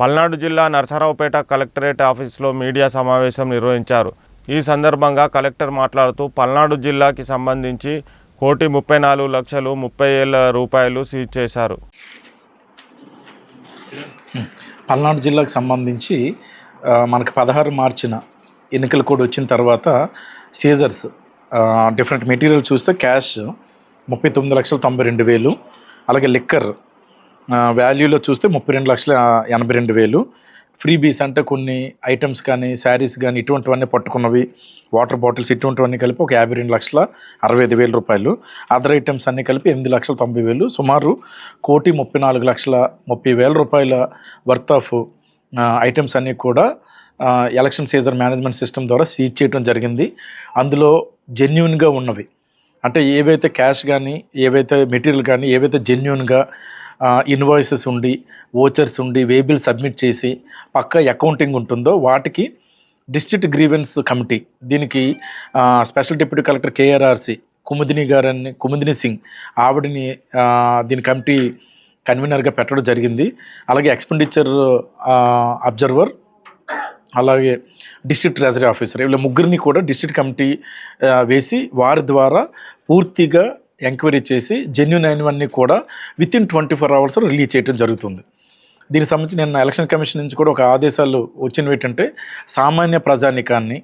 పల్నాడు జిల్లా నరసరావుపేట కలెక్టరేట్ ఆఫీస్లో మీడియా సమావేశం నిర్వహించారు. ఈ సందర్భంగా కలెక్టర్ మాట్లాడుతూ పల్నాడు జిల్లాకి సంబంధించి కోటి ముప్పై నాలుగు లక్షలు ముప్పై ఏళ్ళ రూపాయలు సీజ్ చేశారు. పల్నాడు జిల్లాకు సంబంధించి మనకు పదహారు మార్చిన ఎన్నికల కోడ్ వచ్చిన తర్వాత సీజర్స్ డిఫరెంట్ మెటీరియల్ చూస్తే క్యాష్ ముప్పై తొమ్మిది లక్షల తొంభై రెండు వేలు అలాగే లిక్కర్ వాల్యూలో చూస్తే ముప్పై రెండు లక్షల ఎనభై రెండు వేలు. ఫ్రీ బీస్ అంటే కొన్ని ఐటమ్స్ కానీ శారీస్ కానీ ఇటువంటివన్నీ పట్టుకున్నవి. వాటర్ బాటిల్స్ ఇటువంటివన్నీ కలిపి ఒక యాభై రెండు లక్షల అరవై ఐదు వేల రూపాయలు. అదర్ ఐటమ్స్ అన్నీ కలిపి ఎనిమిది లక్షల తొంభై వేలు. సుమారు కోటి ముప్పై నాలుగు లక్షల ముప్పై వేల రూపాయల వర్త్ ఆఫ్ ఐటమ్స్ అన్నీ కూడా ఎలక్షన్ సీజన్ మేనేజ్మెంట్ సిస్టమ్ ద్వారా సీజ్ చేయడం జరిగింది. అందులో జెన్యున్గా ఉన్నవి. అంటే ఏవైతే క్యాష్ కానీ ఏవైతే మెటీరియల్ కానీ ఏవైతే జెన్యున్గా ఇన్వాయిసెస్ ఉండి ఓచర్స్ ఉండి వేబిల్ సబ్మిట్ చేసి పక్క అకౌంటింగ్ ఉంటుందో వాటికి డిస్ట్రిక్ట్ గ్రీవెన్స్ కమిటీ దీనికి special deputy collector KRRC Kumudini గారని కుముదిని సింగ్ ఆవిడని దీని కమిటీ కన్వీనర్గా పెట్టడం జరిగింది. అలాగే ఎక్స్పెండిచర్ అబ్జర్వర్ అలాగే డిస్ట్రిక్ట్ ట్రెజరీ ఆఫీసర్ వీళ్ళ ముగ్గురిని కూడా డిస్ట్రిక్ట్ కమిటీ వేసి వారి ద్వారా పూర్తిగా ఎంక్వైరీ చేసి జెన్యున్ అయినవన్నీ కూడా within twenty four hours release చేయడం జరుగుతుంది. దీనికి సంబంధించి నిన్న ఎలక్షన్ కమిషన్ నుంచి కూడా ఒక ఆదేశాలు వచ్చినవి ఏంటంటే సామాన్య ప్రజానికాన్ని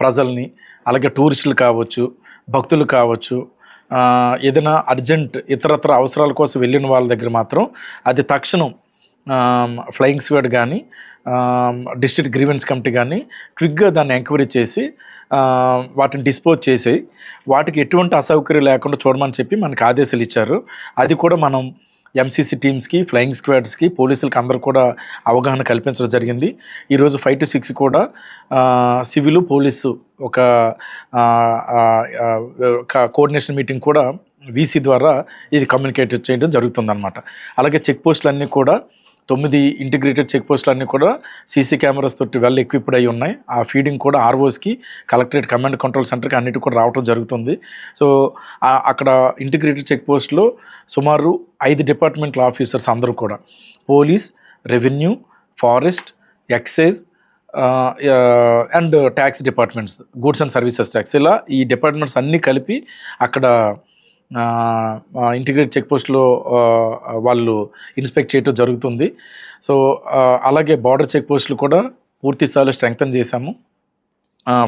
ప్రజల్ని అలాగే టూరిస్టులు కావచ్చు భక్తులు కావచ్చు ఏదైనా అర్జెంట్ ఇతరత్ర అవసరాల కోసం వెళ్ళిన వాళ్ళ దగ్గర మాత్రం అది తక్షణం ఫ్లయింగ్ స్క్వాడ్ కానీ డిస్ట్రిక్ట్ గ్రీవెన్స్ కమిటీ కానీ క్విక్గా దాన్ని ఎంక్వైరీ చేసి వాటిని డిస్పోజ్ చేసి వాటికి ఎటువంటి అసౌకర్యం లేకుండా చూడమని చెప్పి మనకి ఆదేశాలు ఇచ్చారు. అది కూడా మనం ఎంసీసీ టీమ్స్కి ఫ్లయింగ్ స్క్వాడ్స్కి పోలీసులకి అందరూ కూడా అవగాహన కల్పించడం జరిగింది. ఈరోజు ఫైవ్ టు సిక్స్ కూడా సివిలు సివిల్ పోలీసు ఒక ఒక కోఆర్డినేషన్ మీటింగ్ కూడా వీసీ ద్వారా ఇది కమ్యూనికేట్ చేయడం జరుగుతుందన్నమాట. అలాగే చెక్ పోస్టులు అన్నీ కూడా తొమ్మిది ఇంటిగ్రేటెడ్ చెక్ పోస్టులు అన్నీ కూడా సీసీ కెమెరాస్ తోటి వెల్ ఎక్విప్డ్ అయి ఉన్నాయి. ఆ ఫీడింగ్ కూడా ఆర్ఓస్కి కలెక్టరేట్ కమాండ్ కంట్రోల్ సెంటర్కి అన్నిటి కూడా రావడం జరుగుతుంది. సో అక్కడ ఇంటిగ్రేటెడ్ చెక్ పోస్ట్లో సుమారు ఐదు డిపార్ట్మెంట్ల ఆఫీసర్స్ అందరూ కూడా. Police revenue forest excise and tax departments goods and services tax. ఇలా ఈ డిపార్ట్మెంట్స్ అన్నీ కలిపి అక్కడ ఇంటిగ్రేట్ చెక్ పోస్ట్లో వాళ్ళు ఇన్స్పెక్ట్ చేయటం జరుగుతుంది. సో అలాగే బార్డర్ చెక్ పోస్టులు కూడా పూర్తి స్థాయిలో స్ట్రెంగ్తన్ చేశాము.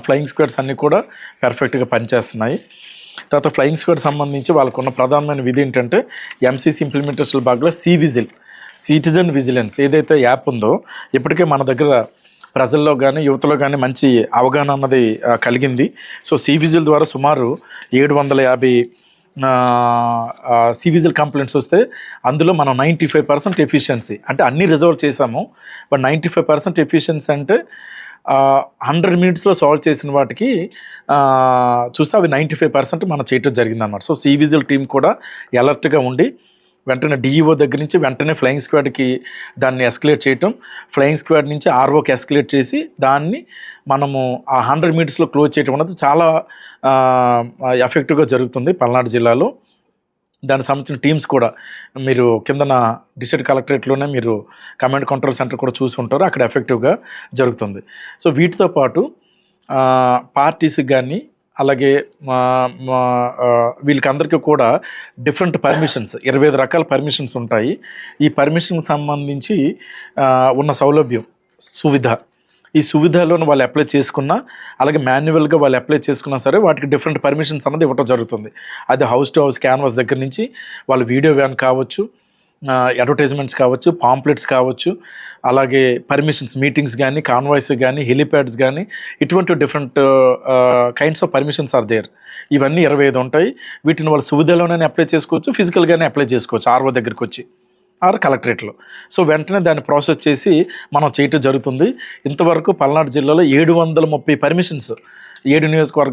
ఫ్లయింగ్ స్క్వాడ్స్ అన్నీ కూడా పర్ఫెక్ట్గా పనిచేస్తున్నాయి. తర్వాత ఫ్లయింగ్ స్క్వాడ్ సంబంధించి వాళ్ళకున్న ప్రధానమైన విధి ఏంటంటే ఎంసీసీ ఇంప్లిమెంటేషన్ భాగంలో సి విజిల్ సిటిజన్ విజిలెన్స్ ఏదైతే యాప్ ఉందో ఇప్పటికే మన దగ్గర ప్రజల్లో కానీ యువతలో కానీ మంచి అవగాహన అన్నది కలిగింది. సో సి విజిల్ ద్వారా సుమారు ఏడు వందల యాభై సివిజిల్ కంప్లైంట్స్ వస్తే అందులో మనం నైంటీ ఫైవ్ పర్సెంట్ ఎఫిషియన్సీ. అంటే అన్ని రిజర్వ్ చేసాము but ninety five percent efficiency అంటే హండ్రెడ్ మినిట్స్లో సాల్వ్ చేసిన వాటికి చూస్తే అవి నైంటీ ఫైవ్ పర్సెంట్ మనం చేయటం జరిగిందన్నమాట. సో సివిజిల్ టీం కూడా అలర్ట్గా ఉండి వెంటనే డిఈఓ దగ్గర నుంచి వెంటనే ఫ్లయింగ్ స్క్వాడ్కి దాన్ని ఎస్కలేట్ చేయటం. ఫ్లయింగ్ స్క్వాడ్ నుంచి ఆర్ఓకి ఎస్కలేట్ చేసి దాన్ని మనము ఆ హండ్రెడ్ మీటర్స్లో క్లోజ్ చేయటం అనేది చాలా ఎఫెక్టివ్గా జరుగుతుంది పల్నాడు జిల్లాలో. దానికి సంబంధించిన టీమ్స్ కూడా మీరు కిందన డిస్ట్రిక్ట్ కలెక్టరేట్లోనే మీరు కమాండ్ కంట్రోల్ సెంటర్ కూడా చూసి ఉంటారు. అక్కడ ఎఫెక్టివ్గా జరుగుతుంది. సో వీటితో పాటు పార్టీస్కి కానీ అలాగే మా మా వీళ్ళకందరికీ కూడా డిఫరెంట్ పర్మిషన్స్ ఇరవై ఐదు రకాల పర్మిషన్స్ ఉంటాయి. ఈ పర్మిషన్కి సంబంధించి ఉన్న సౌలభ్యం సువిధ. ఈ సువిధలను వాళ్ళు అప్లై చేసుకున్నా అలాగే మాన్యువల్గా వాళ్ళు అప్లై చేసుకున్నా సరే వాటికి డిఫరెంట్ పర్మిషన్స్ అన్నది ఇవ్వటం జరుగుతుంది. అది హౌస్ టు హౌస్ క్యాన్వాస్ దగ్గర నుంచి వాళ్ళు వీడియో వ్యాన్ కావచ్చు అడ్వర్టైజ్మెంట్స్ కావచ్చు పాంప్లెట్స్ కావచ్చు అలాగే పర్మిషన్స్ మీటింగ్స్ కానీ కాన్వాయిస్ కానీ హెలిప్యాడ్స్ కానీ ఇటువంటి different kinds of permissions are there ఇవన్నీ ఇరవై ఐదు ఉంటాయి. వీటిని వాళ్ళు సువిధలోనే అప్లై చేసుకోవచ్చు ఫిజికల్గానే అప్లై చేసుకోవచ్చు ఆర్ఓ దగ్గరికి వచ్చి ఆర్ కలెక్టరేట్లో సో వెంటనే దాన్ని ప్రాసెస్ చేసి మనం చేయటం జరుగుతుంది. ఇంతవరకు పల్నాడు జిల్లాలో ఏడు వందల ముప్పై పర్మిషన్స్ ఏడు నియోజకవర్గాలు